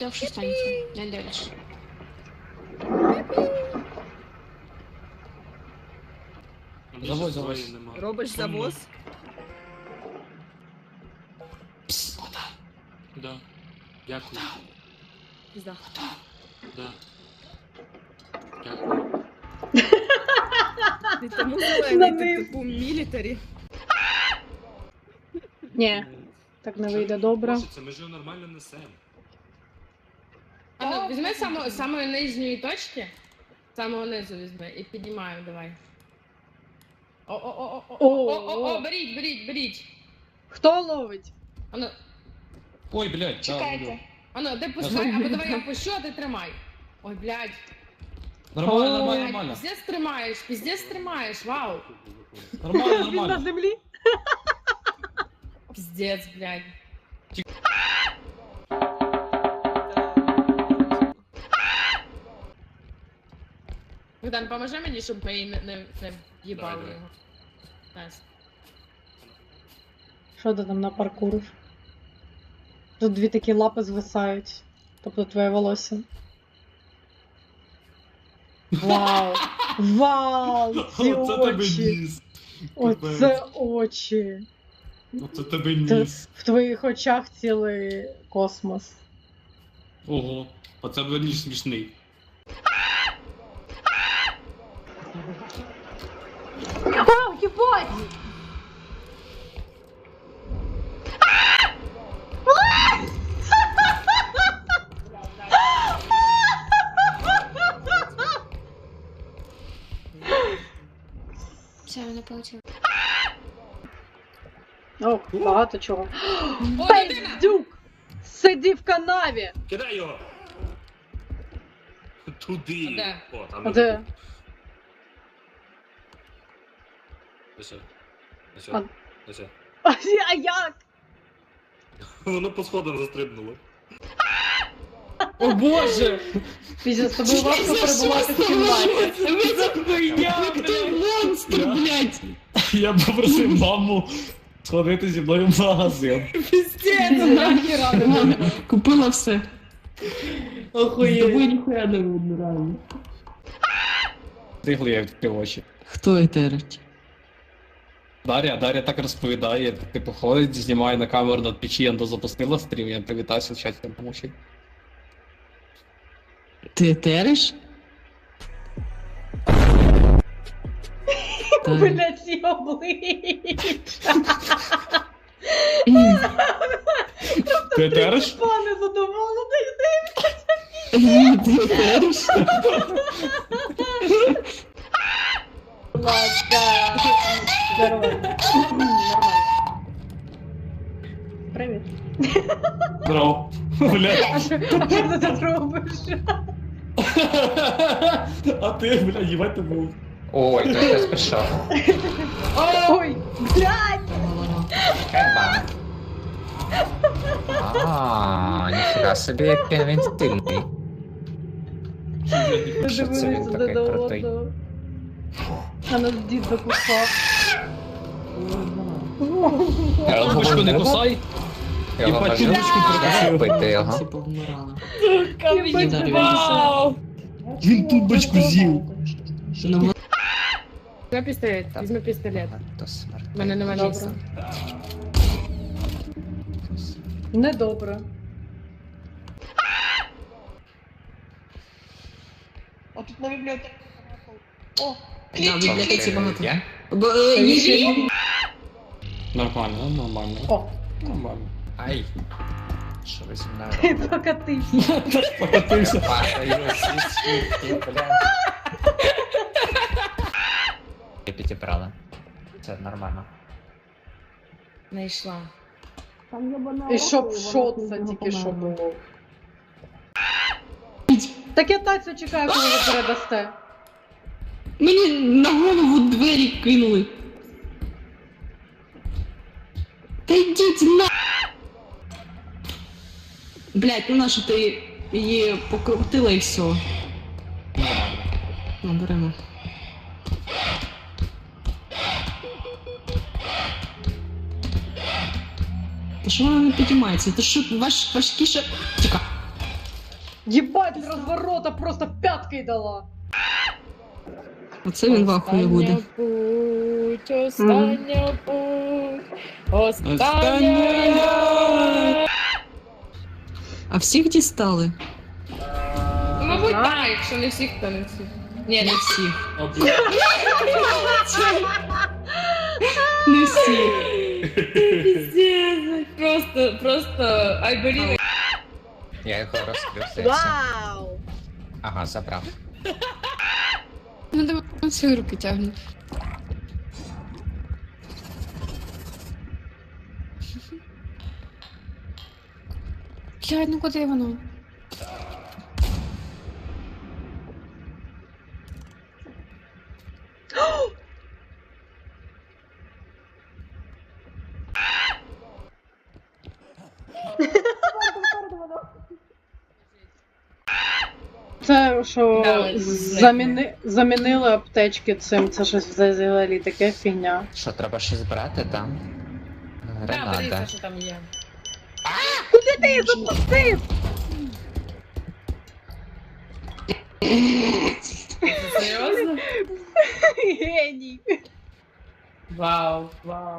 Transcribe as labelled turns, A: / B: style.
A: Довше станеться. Не дивиш.
B: Завозь, завозь.
C: Робиш завоз?
B: Пс, вода.
D: Да. Дякую.
C: Пізда.
D: Да. Дякую.
C: Ти тому зелений, ти типу мілітарі.
E: Ні, так не вийде добре.
D: Це ми ж його нормально несемо.
A: А ну, візьми саму, самої нижньої точки. Самого низу візьми і піднімаю, давай. О, о, о, о, о, о, о, о, беріть, беріть, беріть.
E: Хто ловить?
A: Ану,
B: Ой, блядь, да,
A: чекайте. Ану, де пускай, або давай я пущу, а ти тримай. Ой, блядь.
B: Нормально, нормально, нормально.
A: Піздець тримаєш, піздець тримаєш, вау.
B: Нормально,
E: Він на
B: нормально.
E: землі?
A: Піздець, блядь. Богдан, поможи мені, щоб ми не, не, не
D: Давай, давай.
A: його. Найс.
E: Що ти там на напаркурив? Тут дві такі лапи звисають. Тобто твоє волосся. Вау! Вау! Ці
D: Оце тебе
E: очі!
D: ніс.
E: Оце очі!
D: Оце тебе
E: Ти-
D: ніс.
E: В твоїх очах цілий космос.
D: Ого. Оце буде ніж смішний.
E: Вау, єбать!
A: Все.
E: О, багато чого.
A: О!
E: Сиди в канаві!
D: Кидай його! Туди. О, там.
E: Де?
D: Ось. Ось.
E: А-
D: Ось.
E: А а як?
D: Воно по сходам застрибнуло.
B: О боже!
E: Пізня, з тобою важко перебувати в кімнаті.
A: Ви за хуйня, блядь! монстр, блядь!
B: Я попросив маму сходити зі мною в магазин.
A: Піздець, нахера не.
F: Купила все. З тобою
B: Охуєть.
F: ніхуя не видно, реально.
B: Тигло я відкрив очі.
F: Хто етерить?
B: Дар'я, Дар'я так розповідає, типу ходить, знімає на камеру над печі, Андо запустила стрім, я привітався в чаті, там помочи.
F: Ти етериш? Так.
E: Блять, ці обличчя.
B: Ти териш?
E: Пане задоволена.
F: Ти етериш?
E: Ласка. Здорово. Нормально. Привіт.
B: Здорово. Блядь.
E: А що а що ти тут робиш?
B: А ти, блядь, їбать ти був.
G: Ой, тут я спішов.
E: Ой, блядь!
G: Кайдан. А, ніфіга собі, який він стильний. Що це він
E: Дивилися
G: такий
E: до
G: крутий?
E: одного. А нас дід закусав.
B: Бочку не кусай.
G: Важливо
B: чуточку прокусив.
F: Всі повмирали.
E: Вау!
B: Він тубочку з'їв.
A: Візьми пістолет, візьми пістолет. У мене нема місця.
E: Недобре.
F: на бібліотеці багато.
G: Є?
F: Б- е, їжі.
B: Нормально, нормально.
E: О,
B: Нормально.
G: Ай. Що ви зі мною
E: ти покатився.
B: Покатився.
G: І підібрали. Це нормально.
A: Не йшла.
E: І щоб що це тільки що було. Так я тацю чекаю, коли ви передасте.
F: Мені на голову двері кинули. Та йдіть на. Блять, ну нащо ти її покрутила і все. Ну, беремо. Та що вона не підіймається? Та що ваш важкіше. Чекай.
E: Єбать, з розворота просто пяткой дала.
F: Оце він в ахуї буде.
A: путь, остання путь, остання.
B: Остання.
F: А всіх дістали?
A: Ну, Мабуть, так, якщо не всіх, то не всіх. Ні, не всіх.
F: всіх.
D: А, блін.
F: Не всіх.
A: Пиздец, Просто, просто, I believe it.
G: Я його розкрив здається.
C: Вау!
G: Ага, забрав.
H: Ну давай на свої руки тягнуть. Блядь, ну куди воно?
E: Це що
A: Да,
E: заміни... замінили аптечки цим, це щось взагалі таке фігня.
G: Що, треба щось брати там?
A: Да,
G: Граната.
A: подивіться, що там є.
C: Куди Ти її запустив!
A: Серйозно?
C: Геній!
A: Вау, вау.